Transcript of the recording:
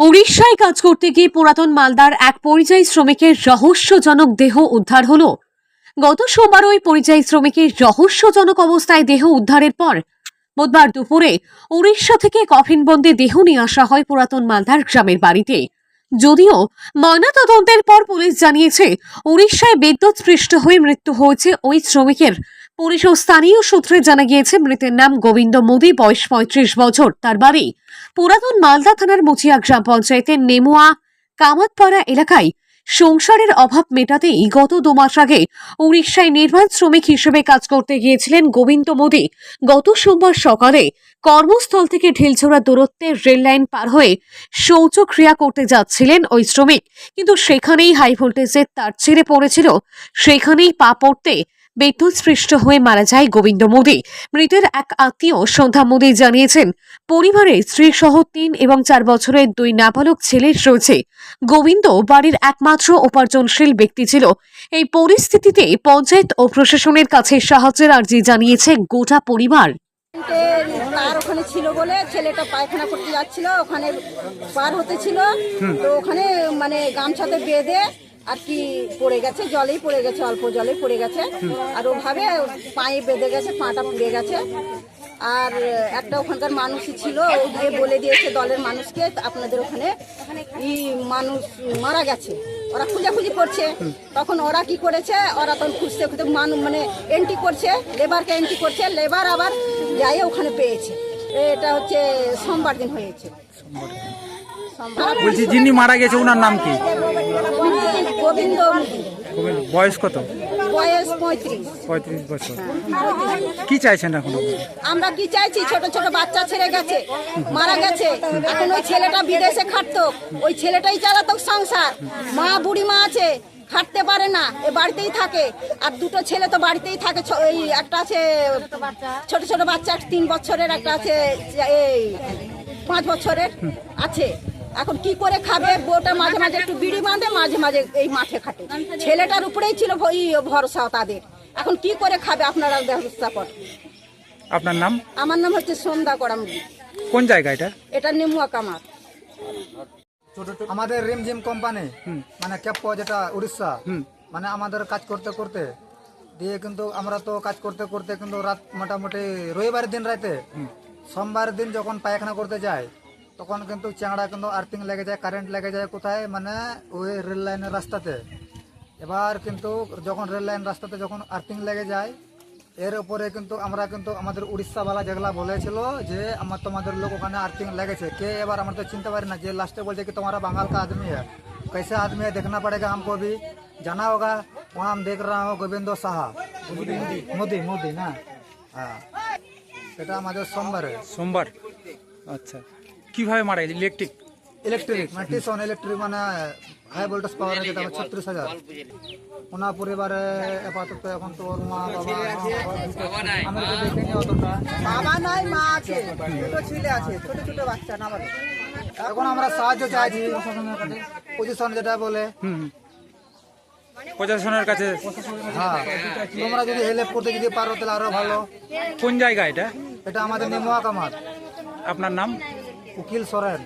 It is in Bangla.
উড়িষ্যায় কাজ করতে গিয়ে পুরাতন মালদার এক পরিযায়ী শ্রমিকের রহস্যজনক দেহ উদ্ধার হলো। গত সোমবার ওই পরিযায়ী শ্রমিকের রহস্যজনক অবস্থায় দেহ উদ্ধারের পর বুধবার দুপুরে উড়িষ্যা থেকে কফিনবন্দি দেহ নিয়ে আসা হয় পুরাতন মালদার গ্রামের বাড়িতে। যদিও ময়নাতদন্তের পর পুলিশ জানিয়েছে, উড়িষ্যায় বিদ্যুৎ স্পৃষ্ট হয়ে মৃত্যু হয়েছে ওই শ্রমিকের পুলিশ ও স্থানীয় সূত্রে জানা গিয়েছে, মৃতের নাম গোবিন্দ মোদী, বয়স পঁয়ত্রিশ বছর। তার বাড়ি পুরাতন মালদা থানার মুচিয়া গ্রাম পঞ্চায়েতের নেমুয়া কামাতপাড়া এলাকায়। সংসারের অভাব মেটাতেই গত দু মাস আগে উড়িষ্যায় নির্মাণ শ্রমিক হিসেবে কাজ করতে গিয়েছিলেন গোবিন্দ মোদী। গত সোমবার সকালে কর্মস্থল থেকে ঢিলছোড়া দূরত্বে রেল লাইন পার হয়ে শৌচক্রিয়া করতে যাচ্ছিলেন ওই শ্রমিক। কিন্তু সেখানেই হাই ভোল্টেজের তার ছিঁড়ে পড়েছিল। সেখানেই পা পড়তে বিদ্যুৎ স্পৃষ্ট হয়ে মারা যায় গোবিন্দ মোদী। মৃতের এক আত্মীয় সন্ধ্যা মোদী জানিয়েছেন পরিবারে স্ত্রী সহ তিন এবং চার বছরের দুই নাবালক ছেলে রয়েছে। গোবিন্দ বাড়ির একমাত্র উপার্জনশীল ব্যক্তি ছিল। এই পরিস্থিতিতে পঞ্চায়েত ও প্রশাসনের কাছে সাহায্যের আর্জি জানিয়েছে গোটা পরিবার। তার ওখানে ছিল বলে ছেলেটা পায়খানা করতে যাচ্ছিল ওখানে পার হতে ছিল। তো ওখানে মানে গামছাতে বেঁধে আর কি পড়ে গেছে, জলেই পড়ে গেছে, অল্প জলেই পড়ে গেছে। আর ওভাবে পায়ে বেঁধে গেছে, পাটা পুড়ে গেছে। আর একটা ওখানকার মানুষই ছিল, ও গিয়ে বলে দিয়েছে দলের মানুষকে, আপনাদের ওখানে ই মানুষ মারা গেছে, ওরা খুঁজাখুঁজি করছে। তখন ওরা কি করেছে, ওরা তখন খুঁজতে খুঁজতে মানুষ মানে এন্ট্রি করছে লেবারকে এন্ট্রি করছে লেবার আবার যাই ওখানে পেয়েছে। এটা হচ্ছে সোমবার দিন হয়েছে। বলছি যিনি মারা গেছে ওনার নাম কি? গোবিন্দ বয়স কত? বয়স পঁয়ত্রিশ। বছর। কি চাইছেন এখন আমরা কি চাইছি? ছোট ছোট বাচ্চা ছেড়ে গেছে মারা গেছে। এখন ওই ছেলেটা বিদেশে খাটতো। ওই ছেলেটাই চালাতো সংসার। মা বুড়ি মা আছে খাটতে পারে না এ বাড়িতেই থাকে। আর দুটো ছেলে তো বাড়িতেই থাকে। এই একটা আছে ছোট ছোট বাচ্চা একটা তিন বছরের একটা আছে এই পাঁচ বছরের আছে। এখন কি করে খাবে? বউটা মাঝে মাঝে একটু বিড়ি বাঁধে মাঝে মাঝে এই মাঠে খাটে। ছেলেটার উপরেই ছিল ভরসা তাদের। এখন কি করে খাবে আপনারা ব্যবস্থা কর আপনার নাম? আমার নাম হচ্ছে সন্ধ্যা করামরি কোন জায়গা এটা? এটা নেমুয়া কামার আমাদের রিমঝিম কোম্পানি মানে ক্যাপ্প যেটা উড়িষ্যা হুম। মানে আমাদের কাজ করতে করতে দিয়ে কিন্তু আমরা তো কাজ করতে করতে কিন্তু রাত মোটামুটি রবিবার দিন রাতে সোমবার দিন যখন পায়খানা করতে যায় তখন কিন্তু চ্যাংড়া কিন্তু আর্থিং লেগে যায় কারেন্ট লেগে যায় কোথায় মানে ওই রেল লাইনের রাস্তাতে এবার কিন্তু যখন রেল লাইন রাস্তাতে যখন আর্থিং লেগে যায় এর উপরে কিন্তু আমরা কিন্তু আমাদের উড়িষ্যাওয়ালা যেগুলা বলেছিল যে আমার তোমাদের লোক ওখানে আর্থিং লেগেছে কে এবার আমরা তো চিনতে পারি না যে লাস্টে বলছে कि तुम्हारा बंगाल का आदमी है कैसे आदमी है देखना पड़ेगा हमको भी जाना होगा वहाँ हम देख रहा हूँ गोविंदो साहा মোদি মোদি না হ্যাঁ সেটা আমাদের সোমবারে সোমবার আচ্ছা কীভাবে মারা গেছে? ইলেকট্রিক ইলেকট্রিক মানে টিসন ইলেকট্রিক মানে হাই ভোল্টেজ পাওয়ার যেটা ছত্রিশ হাজার। ওনার পরিবারে আপাতত এখন তো ওর মা বাবা আমি তো দেখিনি অতটা। বাবা নাই মা আছে ছোট ছেলে আছে ছোট ছোট বাচ্চা না এখন আমরা সাহায্য চাইছি পজিশন যেটা বলে। হুম প্রশাসনের কাছে? হ্যাঁ। তোমরা যদি হেল্প করতে যদি পারো তাহলে আরও ভালো। কোন জায়গা এটা? এটা আমাদের নেমুয়া কামার আপনার নাম? উকিল সরেন।